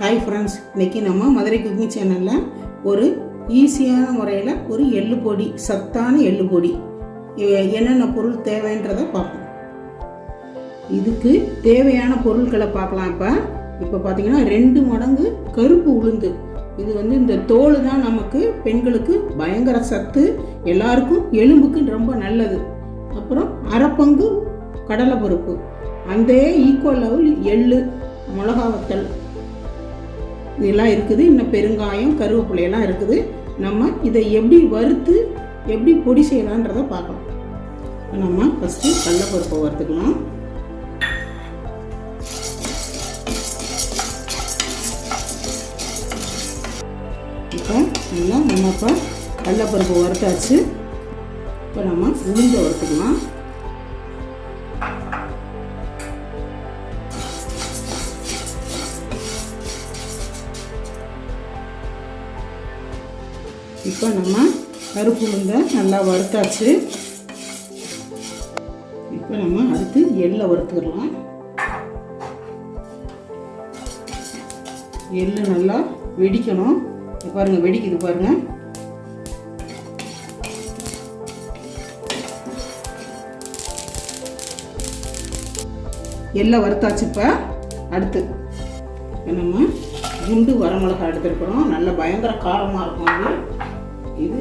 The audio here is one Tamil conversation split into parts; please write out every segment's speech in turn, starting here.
ஹாய் ஃப்ரெண்ட்ஸ் இன்னைக்கு நம்ம மதுரை குக்கிங் சேனலில் ஒரு ஈஸியான முறையில் ஒரு எள்ளு பொடி சத்தான எள்ளு பொடி. என்னென்ன பொருள் தேவைன்றதை பார்ப்போம். இதுக்கு தேவையான பொருட்களை பார்க்கலாம் இப்போ. இப்போ பார்த்தீங்கன்னா ரெண்டு மடங்கு கருப்பு உளுந்து. இது வந்து இந்த தோல் தான் நமக்கு பெண்களுக்கு பயங்கர சத்து எல்லாருக்கும் எலும்புக்கு ரொம்ப நல்லது. அப்புறம் அரைப்பங்கு கடலைப்பருப்பு. அந்த ஈக்குவல் லெவல் எள்ளு மிளகாவத்தல் இதெல்லாம் இருக்குது. இன்னும் பெருங்காயம் கருவேப்பிலையெல்லாம் இருக்குது. நம்ம இதை எப்படி வறுத்து எப்படி பொடி செய்யலான்றதை பார்க்கலாம். நம்ம ஃபஸ்ட்டு கடலப்பருப்பை வறுத்துக்கலாம். இப்போ நல்லா நம்ம இப்போ கடலப்பருப்பு வறுத்தாச்சு. இப்போ நம்ம உளுந்தை வறுத்துக்கலாம். இப்போ நம்ம கருப்பு உளுந்தை நல்லா வறுத்தாச்சு. இப்போ நம்ம அடுத்து எள்ளை வறுத்துக்கலாம் எள்ளு நல்லா வெடிக்கணும். பாருங்கள் வெடிக்குது பாருங்கள் எள்ளை வறுத்தாச்சு இப்போ. அடுத்து இப்போ நம்ம குண்டு வரமிளகா எடுத்துருக்குறோம். நல்ல பயங்கர காரமாக இருக்கும் அது. இது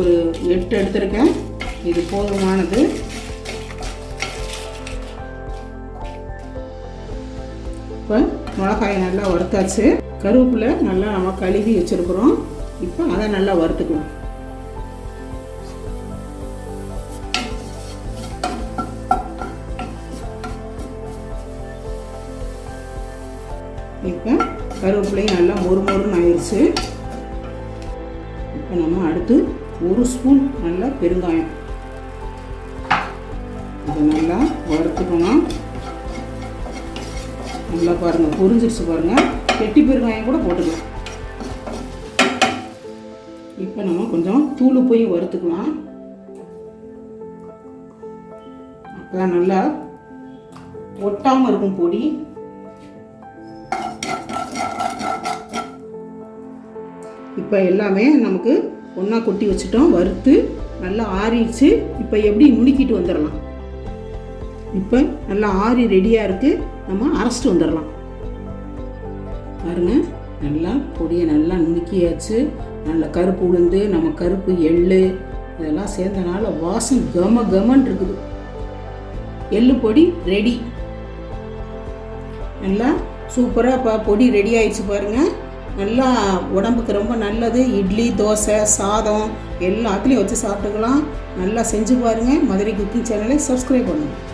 ஒரு எட்டு எடுத்திருக்கேன். இது போதுமானது. இப்போ மிளகாயை நல்லா வறுத்தாச்சு. கருவேப்பிலை நல்லா நம்ம கழுவி வச்சுருக்குறோம். இப்போ அதை நல்லா வறுத்துக்கலாம் இப்போ கருவேப்பிலையும் நல்லா மொறு மொறுன்னு ஆயிடுச்சு இப்போ நம்ம அடுத்து ஒரு ஸ்பூன் நல்லா பெருங்காயம். இதை நல்லா வறுத்துக்கணும் நல்லா பாருங்கள் புரிஞ்சிருச்சு பாருங்கள் கெட்டி பெருங்காயம் கூட போட்டுக்கலாம். இப்போ நம்ம கொஞ்சம் தூள் போய் வறுத்துக்கலாம். அப்போ நல்லா ஒட்டாமல் இருக்கும் பொடி. இப்போ எல்லாமே நமக்கு ஒன்றா கொட்டி வச்சுட்டோம். வறுத்து நல்லா ஆறிடுச்சு. இப்போ எப்படி நுணுக்கிட்டு வந்துடலாம்? இப்போ நல்லா ஆறி ரெடியாக இருக்குது நம்ம அரைச்சிட்டு வந்துடலாம். பாருங்கள் நல்லா பொடியை நல்லா நுணுக்கியாச்சு. நல்ல கருப்பு உளுந்து நம்ம கருப்பு எள்ளு இதெல்லாம் சேர்ந்தனால வாசம் கம கமன் இருக்குது. எள்ளு பொடி ரெடி நல்லா சூப்பராக இப்போ பொடி ரெடி ஆயிடுச்சு பாருங்கள் நல்லா உடம்புக்கு ரொம்ப நல்லது. இட்லி தோசை சாதம் எல்லாத்துலேயும் வச்சு சாப்பிட்டுக்கலாம். நல்லா செஞ்சு பாருங்கள் மதுரை குக்கிங் சேனலை சப்ஸ்கிரைப் பண்ணுங்கள்